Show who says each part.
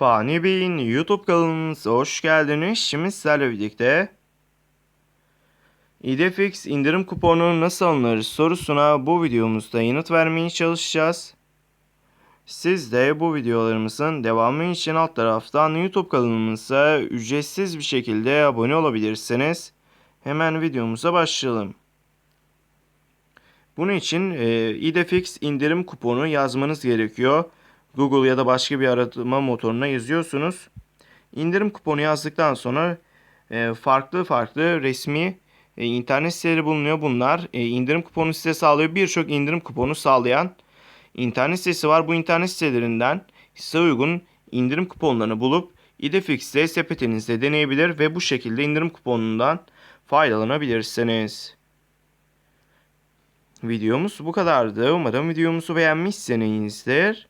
Speaker 1: Fani Bey'in YouTube kanalımıza hoş geldiniz. Şimdi sizlerle birlikte İdefix indirim kuponu nasıl alınır sorusuna bu videomuzda yanıt vermeye çalışacağız. Siz de bu videolarımızın devamı için alt taraftan YouTube kanalımıza ücretsiz bir şekilde abone olabilirsiniz. Hemen videomuza başlayalım. Bunun için e, İdefix indirim kuponu yazmanız gerekiyor. Google ya da başka bir arama motoruna yazıyorsunuz. İndirim kuponu yazdıktan sonra e, farklı farklı resmi e, internet siteleri bulunuyor. Bunlar e, indirim kuponu size sağlıyor. Birçok indirim kuponu sağlayan internet sitesi var. Bu internet sitelerinden size uygun indirim kuponlarını bulup İdefix'te sepetinizde deneyebilir ve bu şekilde indirim kuponundan faydalanabilirsiniz. Videomuz bu kadardı. Umarım videomuzu beğenmişsinizdir.